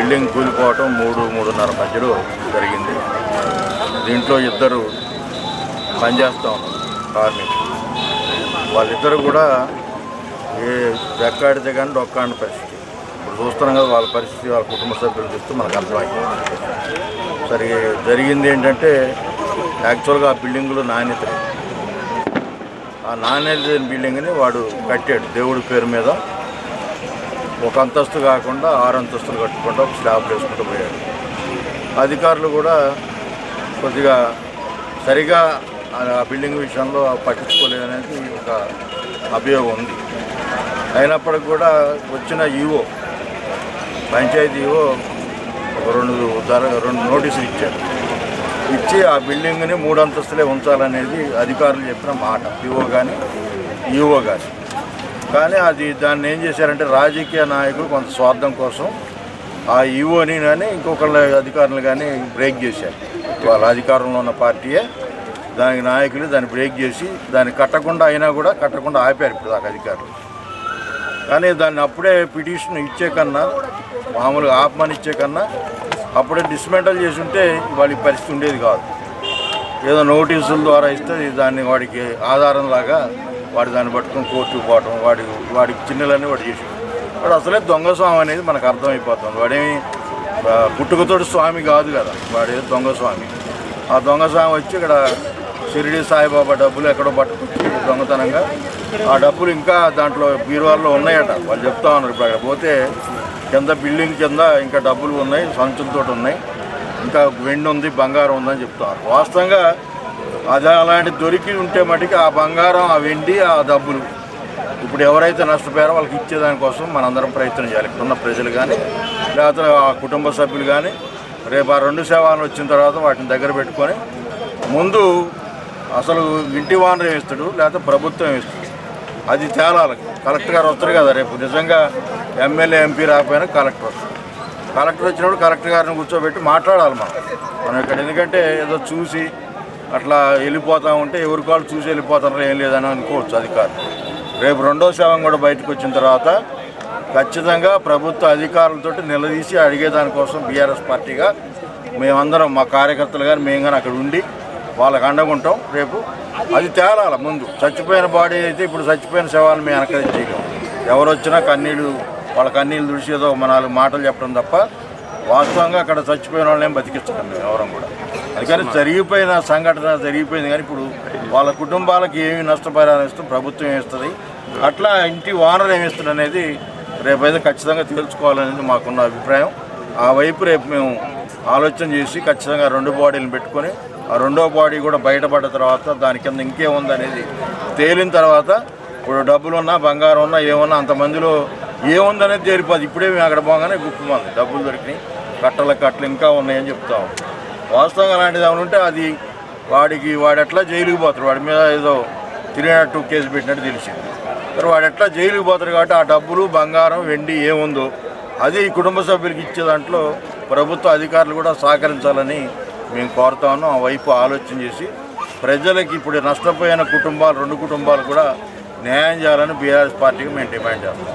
Building కూలిపోవటం మూడు మూడున్నర మధ్యలో జరిగింది. దీంట్లో ఇద్దరు పనిచేస్తూ ఉన్నారు కార్మికులు. వాళ్ళిద్దరు కూడా ఏ రెక్కాడితే కానీ డొక్కాడిన పరిస్థితి. ఇప్పుడు చూస్తున్నాం కదా వాళ్ళ పరిస్థితి వాళ్ళ కుటుంబ సభ్యులు చూస్తే మనకు అర్థమైంది. సరే జరిగింది ఏంటంటే యాక్చువల్గా ఆ బిల్డింగ్లో నాణ్యత ఆ నాణ్యత బిల్డింగ్ని వాడు కట్టాడు దేవుడి పేరు మీద. ఒక అంతస్తు కాకుండా ఆరు అంతస్తులు కట్టుకుంటూ స్లాబ్ వేసుకుంటూ పోయారు. అధికారులు కూడా కొద్దిగా సరిగా ఆ బిల్డింగ్ విషయంలో పట్టించుకోలేదు అనేది ఒక అభియోగం ఉంది. అయినప్పటికి కూడా వచ్చిన ఈవో పంచాయతీ ఈవో ఒక రెండు ధర రెండు నోటీసులు ఇచ్చారు. ఇచ్చి ఆ బిల్డింగ్ని మూడు అంతస్తులే ఉంచాలనేది అధికారులు చెప్పిన మాట. ఈవో కానీ ఈవో కానీ కానీ అది దాన్ని ఏం చేశారంటే రాజకీయ నాయకులు కొంత స్వార్థం కోసం ఆ ఈవోని కానీ ఇంకొకళ్ళ అధికారులు కానీ బ్రేక్ చేశారు. వాళ్ళ అధికారంలో ఉన్న పార్టీయే. దానికి నాయకులు దాన్ని బ్రేక్ చేసి దాన్ని కట్టకుండా అయినా కూడా కట్టకుండా ఆపారు ఇప్పుడు దాకా అధికారులు. కానీ దాన్ని అప్పుడే పిటిషన్ ఇచ్చే కన్నా మామూలుగా ఆపమని ఇచ్చే కన్నా అప్పుడే డిస్మెంటల్ చేసి ఉంటే వాళ్ళ పరిస్థితి ఉండేది కాదు. ఏదో నోటీసుల ద్వారా ఇస్తే దాన్ని వాడికి ఆధారం లాగా వాడు దాన్ని పట్టుకొని కోర్టుకు పోవటం వాడి వాడికి చిన్నలన్నీ వాడు చేసి వాడు అసలే దొంగ స్వామి అనేది మనకు అర్థమైపోతుంది. వాడేమి పుట్టుకతోటి స్వామి కాదు కదా వాడేది దొంగ స్వామి. ఆ దొంగ స్వామి వచ్చి ఇక్కడ షిరిడి సాయిబాబా డబ్బులు ఎక్కడో పట్టుకొచ్చి దొంగతనంగా ఆ డబ్బులు ఇంకా దాంట్లో బీరువాల్లో ఉన్నాయట. వాళ్ళు చెప్తా ఉన్నారు ఇప్పుడు అక్కడ పోతే కింద బిల్డింగ్ కింద ఇంకా డబ్బులు ఉన్నాయి సంచులతో ఉన్నాయి. ఇంకా వెండి ఉంది బంగారం ఉందని చెప్తారు వాస్తవంగా అది అలాంటి దొరికి ఉంటే మటుకు ఆ బంగారం ఆ వెండి ఆ డబ్బులు. ఇప్పుడు ఎవరైతే నష్టపోయారో వాళ్ళకి ఇచ్చేదానికోసం మనందరం ప్రయత్నం చేయాలి. ఇప్పుడున్న ప్రజలు కానీ లేకపోతే ఆ కుటుంబ సభ్యులు కానీ రేపు ఆ రెండు సేవలు వచ్చిన తర్వాత వాటిని దగ్గర పెట్టుకొని ముందు అసలు ఇంటి వానరు ఇస్తాడు లేకపోతే ప్రభుత్వం ఇస్తాడు అది తేలాలి. కలెక్టర్ గారు వస్తారు కదా రేపు నిజంగా ఎమ్మెల్యే ఎంపీ రాకపోయినా కలెక్టర్ వస్తారు. కలెక్టర్ వచ్చినప్పుడు కలెక్టర్ గారిని కూర్చోబెట్టి మాట్లాడాలి మనం. మనం ఇక్కడ ఎందుకంటే ఏదో చూసి అట్లా వెళ్ళిపోతా ఉంటే ఎవరి కాళ్ళు చూసి వెళ్ళిపోతారో ఏం లేదని అనుకోవచ్చు అధికారులు. రేపు రెండో శవం కూడా బయటకు వచ్చిన తర్వాత ఖచ్చితంగా ప్రభుత్వ అధికారులతో నిలదీసి అడిగేదానికోసం బీఆర్ఎస్ పార్టీగా మేమందరం మా కార్యకర్తలు కానీ మేము కానీ అక్కడ ఉండి వాళ్ళకి అండగుంటాం రేపు. అది తేలాల ముందు. చచ్చిపోయిన బాడీ అయితే ఇప్పుడు చచ్చిపోయిన శవాలు మేము వెనకరించి ఎవరు వచ్చినా కన్నీళ్ళు వాళ్ళ కన్నీళ్ళు తుడిచి మన నాలుగు మాటలు చెప్పడం తప్ప వాస్తవంగా అక్కడ చచ్చిపోయిన వాళ్ళని బతికించడం మేము ఎవరం కూడా. అందుకని జరిగిపోయిన సంఘటన జరిగిపోయింది కానీ ఇప్పుడు వాళ్ళ కుటుంబాలకు ఏమి నష్టపరిహారం ఇస్తాం ప్రభుత్వం ఏమిస్తుంది అట్లా ఇంటి ఓనర్ ఏమి ఇస్తుంది అనేది రేపైతే ఖచ్చితంగా తేల్చుకోవాలనేది మాకున్న అభిప్రాయం. ఆ వైపు రేపు మేము ఆలోచన చేసి ఖచ్చితంగా రెండు బాడీలను పెట్టుకొని ఆ రెండో బాడీ కూడా బయటపడ్డ తర్వాత దాని కింద ఇంకేముంది అనేది తేలిన తర్వాత ఇప్పుడు డబ్బులు ఉన్నా బంగారం ఉన్నా ఏమన్నా అంతమందిలో ఏముందనేది జరిపోదు ఇప్పుడే మేము అక్కడ పోగానే గుప్పుమంది డబ్బులు దొరికినాయి. కట్టల కట్టలు ఇంకా ఉన్నాయని చెప్తాం వాస్తవంగా అలాంటిది ఏమైనా ఉంటే అది వాడికి వాడు ఎట్లా జైలుకి పోతారు వాడి మీద ఏదో తిరిగినట్టు కేసు పెట్టినట్టు తెలిసింది. మరి వాడు ఎట్లా జైలుకి పోతారు కాబట్టి ఆ డబ్బులు బంగారం వెండి ఏముందో అది ఈ కుటుంబ సభ్యులకి ఇచ్చే దాంట్లో ప్రభుత్వ అధికారులు కూడా సహకరించాలని మేము కోరుతా ఉన్నాం. ఆ వైపు ఆలోచన చేసి ప్రజలకి ఇప్పుడు నష్టపోయిన కుటుంబాలు రెండు కుటుంబాలు కూడా న్యాయం చేయాలని బీఆర్ఎస్ పార్టీకి మేము డిమాండ్ చేస్తాం.